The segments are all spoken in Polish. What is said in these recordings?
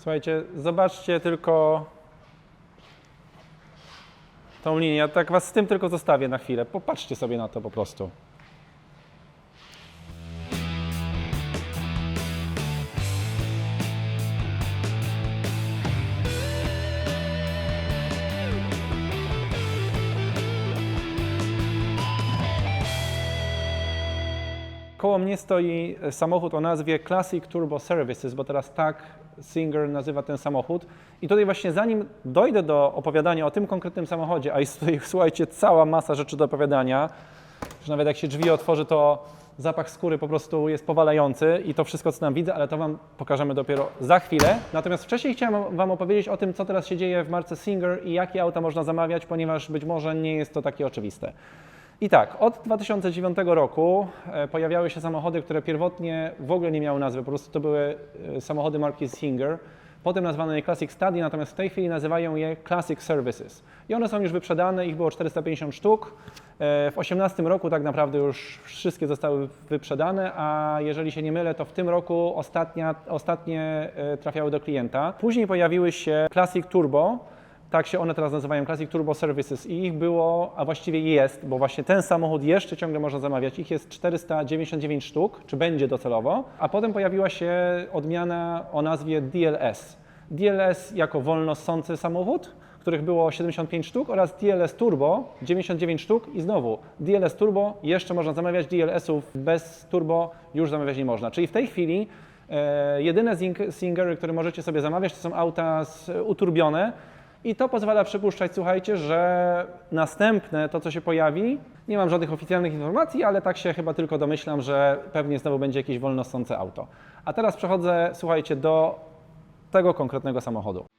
Słuchajcie, zobaczcie tylko tą linię. Ja tak was z tym tylko zostawię na chwilę. Popatrzcie sobie na to po prostu. Koło mnie stoi samochód o nazwie Classic Turbo Services, bo teraz tak Singer nazywa ten samochód. I tutaj właśnie zanim dojdę do opowiadania o tym konkretnym samochodzie, a jest tutaj, słuchajcie, cała masa rzeczy do opowiadania, że nawet jak się drzwi otworzy, to zapach skóry po prostu jest powalający i to wszystko, co tam widzę, ale to Wam pokażemy dopiero za chwilę. Natomiast wcześniej chciałem Wam opowiedzieć o tym, co teraz się dzieje w marce Singer i jakie auta można zamawiać, ponieważ być może nie jest to takie oczywiste. I tak, od 2009 roku e, pojawiały się samochody, które pierwotnie w ogóle nie miały nazwy, po prostu to były e, samochody marki Singer. Potem nazwano je Classic Study, natomiast w tej chwili nazywają je Classic Services. I one są już wyprzedane, ich było 450 sztuk. E, W 2018 roku tak naprawdę już wszystkie zostały wyprzedane, a jeżeli się nie mylę, to w tym roku ostatnia, ostatnie trafiały do klienta. Później pojawiły się Classic Turbo, tak się one teraz nazywają Classic Turbo Services i ich było, a właściwie jest, bo właśnie ten samochód jeszcze ciągle można zamawiać. Ich jest 499 sztuk, czy będzie docelowo, a potem pojawiła się odmiana o nazwie DLS. DLS jako wolno ssący samochód, których było 75 sztuk oraz DLS Turbo 99 sztuk i znowu DLS Turbo jeszcze można zamawiać, DLS-ów bez turbo już zamawiać nie można. Czyli w tej chwili e, jedyne Singery, które możecie sobie zamawiać, to są auta z, uturbione, i to pozwala przypuszczać, słuchajcie, że następne, to co się pojawi, nie mam żadnych oficjalnych informacji, ale tak się chyba tylko domyślam, że pewnie znowu będzie jakieś wolnosące auto. A teraz przechodzę, słuchajcie, do tego konkretnego samochodu.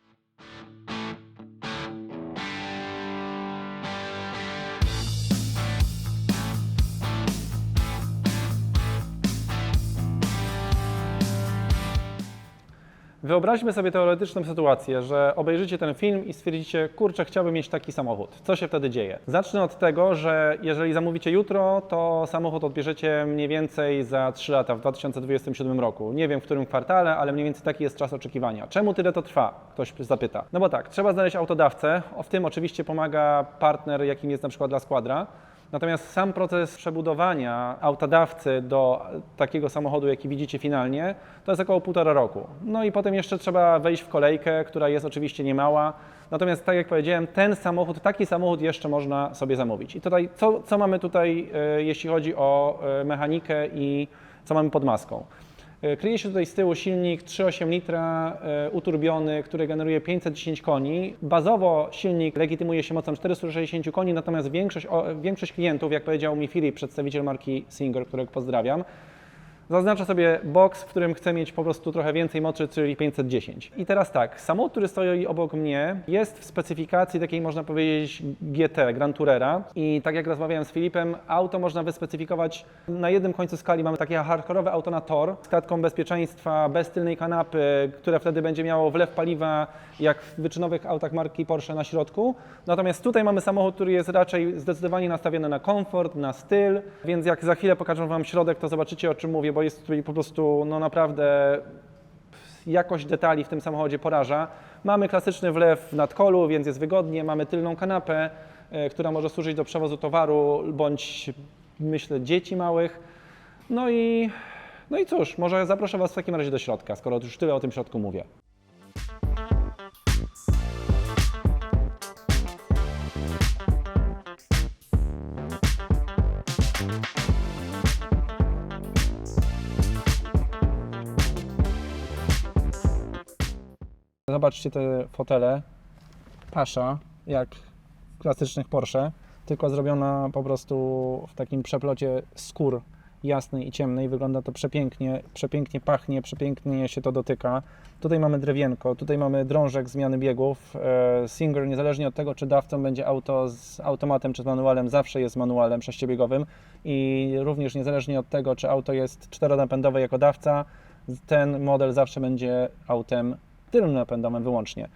Wyobraźmy sobie teoretyczną sytuację, że obejrzycie ten film i stwierdzicie, kurczę, chciałbym mieć taki samochód. Co się wtedy dzieje? Zacznę od tego, że jeżeli zamówicie jutro, to samochód odbierzecie mniej więcej za 3 lata, w 2027 roku. Nie wiem w którym kwartale, ale mniej więcej taki jest czas oczekiwania. Czemu tyle to trwa? Ktoś zapyta. No bo tak, trzeba znaleźć autodawcę. W tym oczywiście pomaga partner, jakim jest na przykład La Squadra. Natomiast sam proces przebudowania autodawcy do takiego samochodu, jaki widzicie finalnie, to jest około półtora roku. No i potem jeszcze trzeba wejść w kolejkę, która jest oczywiście niemała. Natomiast tak jak powiedziałem, ten samochód, taki samochód jeszcze można sobie zamówić. I tutaj, co, co mamy tutaj, e, jeśli chodzi o e, mechanikę i co mamy pod maską? E, Kryje się tutaj z tyłu silnik 3,8 litra e, uturbiony, który generuje 510 koni. Bazowo silnik legitymuje się mocą 460 koni, natomiast większość, większość klientów, jak powiedział mi Filip, przedstawiciel marki Singer, którego pozdrawiam, zaznacza sobie box, w którym chcę mieć po prostu trochę więcej mocy, czyli 510. I teraz tak, samochód, który stoi obok mnie, jest w specyfikacji takiej, można powiedzieć, GT, Grand Tourera. I tak jak rozmawiałem z Filipem, auto można wyspecyfikować. Na jednym końcu skali mamy takie hardkorowe auto na tor z klatką bezpieczeństwa, bez tylnej kanapy, które wtedy będzie miało wlew paliwa, jak w wyczynowych autach marki Porsche na środku. Natomiast tutaj mamy samochód, który jest raczej zdecydowanie nastawiony na komfort, na styl, więc jak za chwilę pokażę Wam środek, to zobaczycie o czym mówię, bo jest tutaj po prostu no naprawdę jakość detali w tym samochodzie poraża. Mamy klasyczny wlew w nadkolu, więc jest wygodnie. Mamy tylną kanapę, e, która może służyć do przewozu towaru bądź myślę dzieci małych. No i, no i cóż, może zaproszę Was w takim razie do środka, skoro już tyle o tym środku mówię. Zobaczcie te fotele. Pasza, jak w klasycznych Porsche, tylko zrobiona po prostu w takim przeplocie skór jasnej i ciemnej. Wygląda to przepięknie, przepięknie pachnie, przepięknie się to dotyka. Tutaj mamy drewienko, tutaj mamy drążek zmiany biegów. E, Singer, niezależnie od tego, czy dawcą będzie auto z automatem czy z manualem, zawsze jest manualem sześciobiegowym i również niezależnie od tego, czy auto jest czteronapędowe jako dawca, ten model zawsze będzie autem tylnonapędowym wyłącznie.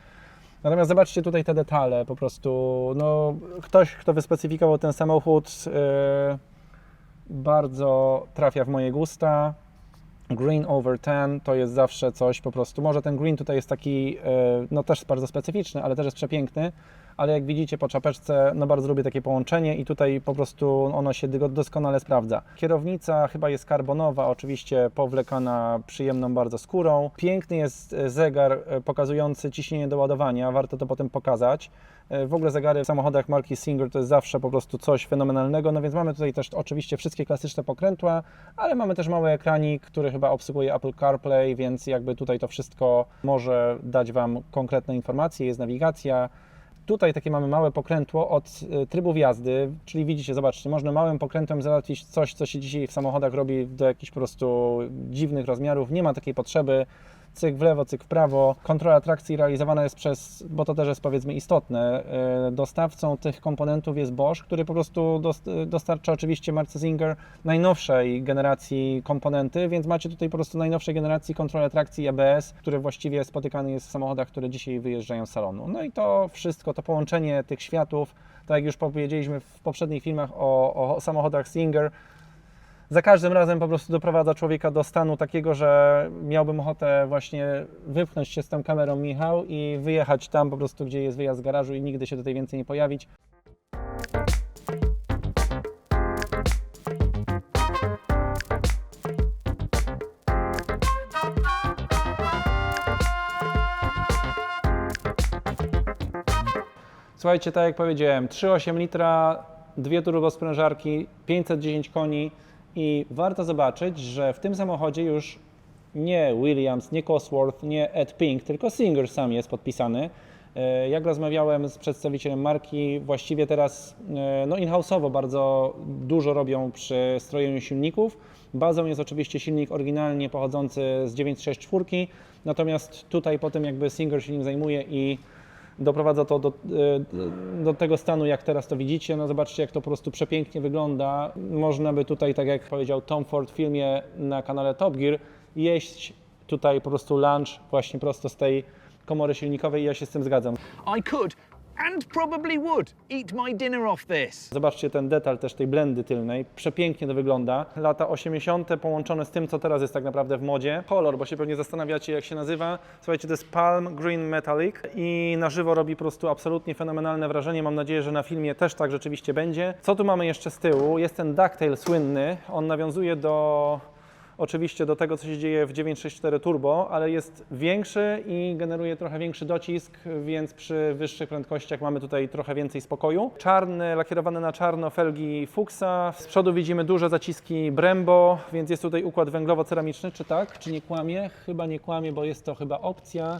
Natomiast zobaczcie tutaj te detale, po prostu no, ktoś, kto wyspecyfikował ten samochód, yy, bardzo trafia w moje gusta. Green over ten to jest zawsze coś po prostu. Może ten green tutaj jest taki, e, no też bardzo specyficzny, ale też jest przepiękny. Ale jak widzicie po czapeczce, no bardzo lubię takie połączenie i tutaj po prostu ono się doskonale sprawdza. Kierownica chyba jest karbonowa, oczywiście powlekana przyjemną bardzo skórą. Piękny jest e, zegar e, pokazujący ciśnienie do ładowania, warto to potem pokazać. E, W ogóle zegary w samochodach marki Singer to jest zawsze po prostu coś fenomenalnego, no więc mamy tutaj też oczywiście wszystkie klasyczne pokrętła, ale mamy też mały ekranik, który chyba obsługuje Apple CarPlay, więc jakby tutaj to wszystko może dać Wam konkretne informacje, jest nawigacja. Tutaj takie mamy małe pokrętło od y, trybów jazdy, czyli widzicie, zobaczcie, można małym pokrętłem załatwić coś, co się dzisiaj w samochodach robi do jakichś po prostu dziwnych rozmiarów. Nie ma takiej potrzeby. Cyk w lewo, cyk w prawo. Kontrola trakcji realizowana jest przez, bo to też jest powiedzmy istotne, y, dostawcą tych komponentów jest Bosch, który po prostu dost, dostarcza oczywiście marce Singer najnowszej generacji komponenty, więc macie tutaj po prostu najnowszej generacji kontrolę trakcji ABS, który właściwie spotykany jest w samochodach, które dzisiaj wyjeżdżają z salonu. No i to wszystko, to połączenie tych światów, tak jak już powiedzieliśmy w poprzednich filmach o, o samochodach Singer, za każdym razem po prostu doprowadza człowieka do stanu takiego, że miałbym ochotę właśnie wypchnąć się z tą kamerą Michał i wyjechać tam po prostu, gdzie jest wyjazd z garażu i nigdy się tutaj więcej nie pojawić. Słuchajcie, tak jak powiedziałem, 3,8 litra, dwie turbosprężarki, 510 koni i warto zobaczyć, że w tym samochodzie już nie Williams, nie Cosworth, nie Ed Pink, tylko Singer sam jest podpisany. E, Jak rozmawiałem z przedstawicielem marki, właściwie teraz e, no in-house'owo bardzo dużo robią przy strojeniu silników. Bazą jest oczywiście silnik oryginalnie pochodzący z 964, natomiast tutaj potem jakby Singer się nim zajmuje i doprowadza to do, e, do tego stanu, jak teraz to widzicie. No zobaczcie, jak to po prostu przepięknie wygląda. Można by tutaj, tak jak powiedział Tom Ford w filmie na kanale Top Gear, jeść tutaj po prostu lunch właśnie prosto z tej komory silnikowej i ja się z tym zgadzam. I could, and probably would, eat my dinner off this. Zobaczcie ten detal też tej blendy tylnej. Przepięknie to wygląda. Lata 80. połączone z tym, co teraz jest tak naprawdę w modzie. Kolor, bo się pewnie zastanawiacie, jak się nazywa. Słuchajcie, to jest Palm Green Metallic i na żywo robi po prostu absolutnie fenomenalne wrażenie. Mam nadzieję, że na filmie też tak rzeczywiście będzie. Co tu mamy jeszcze z tyłu? Jest ten ducktail słynny. On nawiązuje do oczywiście do tego, co się dzieje w 964 Turbo, ale jest większy i generuje trochę większy docisk, więc przy wyższych prędkościach mamy tutaj trochę więcej spokoju. Czarny, lakierowane na czarno felgi Fuxa. Z przodu widzimy duże zaciski Brembo, więc jest tutaj układ węglowo-ceramiczny, czy tak? Czy nie kłamie? Chyba nie kłamie, bo jest to chyba opcja,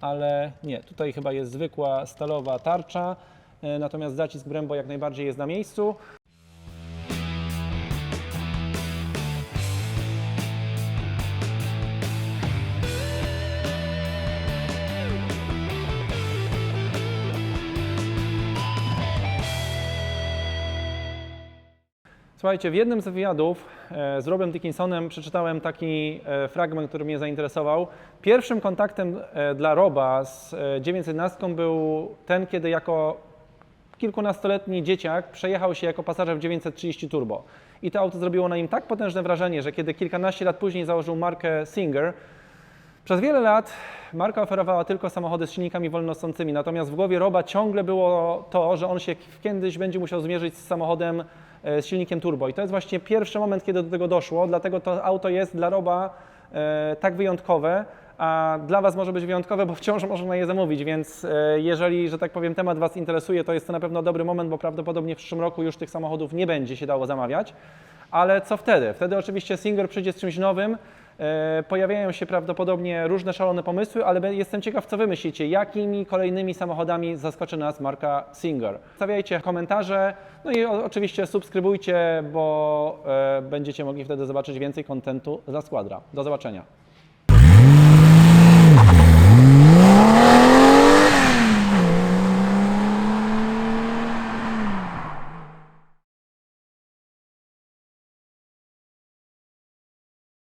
ale nie, tutaj chyba jest zwykła stalowa tarcza, e, natomiast zacisk Brembo jak najbardziej jest na miejscu. Słuchajcie, w jednym z wywiadów e, z Robem Dickinsonem przeczytałem taki e, fragment, który mnie zainteresował. Pierwszym kontaktem e, dla Roba z e, 911 był ten, kiedy jako kilkunastoletni dzieciak przejechał się jako pasażer w 930 Turbo. I to auto zrobiło na nim tak potężne wrażenie, że kiedy kilkanaście lat później założył markę Singer, przez wiele lat marka oferowała tylko samochody z silnikami wolnosącymi, natomiast w głowie Roba ciągle było to, że on się kiedyś będzie musiał zmierzyć z samochodem e, z silnikiem turbo. I to jest właśnie pierwszy moment, kiedy do tego doszło, dlatego to auto jest dla Roba e, tak wyjątkowe, a dla Was może być wyjątkowe, bo wciąż można je zamówić, więc e, jeżeli, że tak powiem, temat Was interesuje, to jest to na pewno dobry moment, bo prawdopodobnie w przyszłym roku już tych samochodów nie będzie się dało zamawiać. Ale co wtedy? Wtedy oczywiście Singer przyjdzie z czymś nowym, E, pojawiają się prawdopodobnie różne szalone pomysły, ale jestem ciekaw, co Wy myślicie, jakimi kolejnymi samochodami zaskoczy nas marka Singer. Stawiajcie komentarze, no i oczywiście subskrybujcie, bo e, będziecie mogli wtedy zobaczyć więcej kontentu dla Składra. Do zobaczenia.